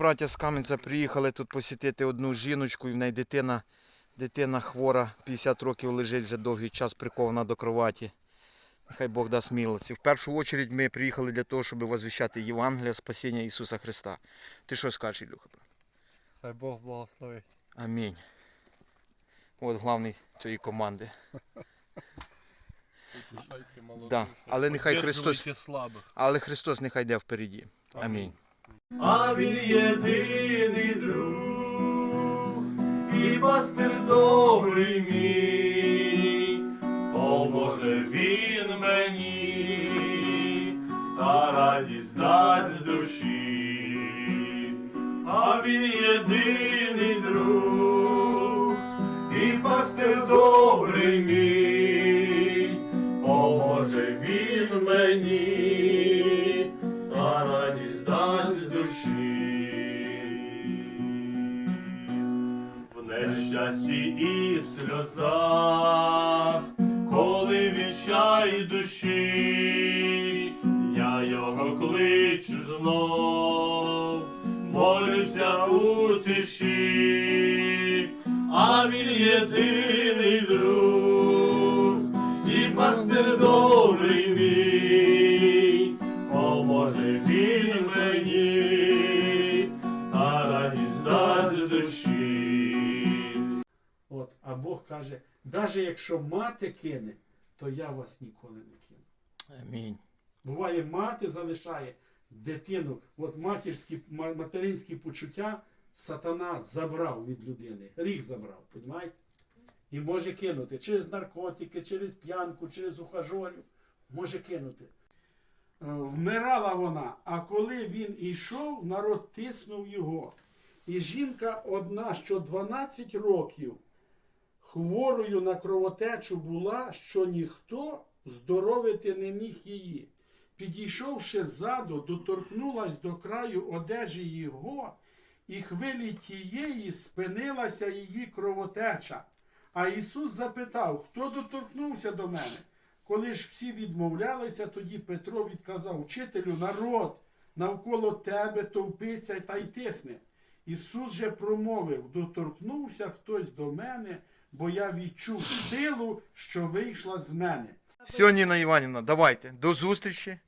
браття з Кам'янця приїхали тут посітити одну жіночку, і в неї дитина, дитина хвора, 50 років лежить вже довгий час прикована до кроваті. Нехай Бог дасть милості. В першу чергу ми приїхали для того, щоб возвіщати Євангелія спасіння Ісуса Христа. Ти що скажеш, Ілюха? Хай Бог благословить. Амінь. От головний цієї команди. Да. Але нехай Христос, але Христос нехай йде впереді. Амінь. А він єдиний друг і пастир добрий мій, поможе він мені, та радість дасть душі, а він єдиний друг і пастир добрий мій, поможе він мені, В нещасті і в сльозах, коли відчай душі, я його кличу знов, молюся у тиші, а він єдиний друг, і пастир добрий Бог каже, навіть якщо мати кине, то я вас ніколи не кину. Амінь. Буває, мати залишає дитину, от матерські, материнські почуття сатана забрав від людини. Рік забрав, розумієте? І може кинути через наркотики, через п'янку, через ухажорів. Може кинути. Е, Вмирала вона, а коли він ішов, народ тиснув його. І жінка одна, що 12 років хворою на кровотечу була, що ніхто здоровити не міг її. Підійшовши ззаду, доторкнулась до краю одежі його, і хвилі тієї спинилася її кровотеча. А Ісус запитав, хто доторкнувся до мене? Коли ж всі відмовлялися, тоді Петро відказав, вчителю, народ навколо тебе товпиться та й тисне. Ісус же промовив, доторкнувся хтось до мене, бо я відчув силу, що вийшла з мене. Все, Ніна Іванівна, давайте. До зустрічі.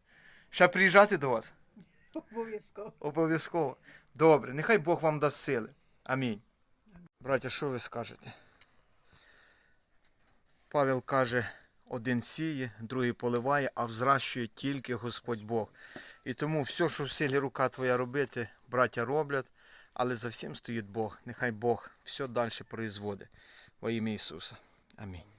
Ще приїжджати до вас? Обов'язково. Обов'язково. Добре, нехай Бог вам дасть сили. Амінь. Браття, що ви скажете? Павел каже, один сіє, другий поливає, а взращує тільки Господь Бог. І тому все, що в силі рука твоя робити, браття роблять, але за всім стоїть Бог. Нехай Бог все далі производить. Во ім'я Ісуса. Амінь.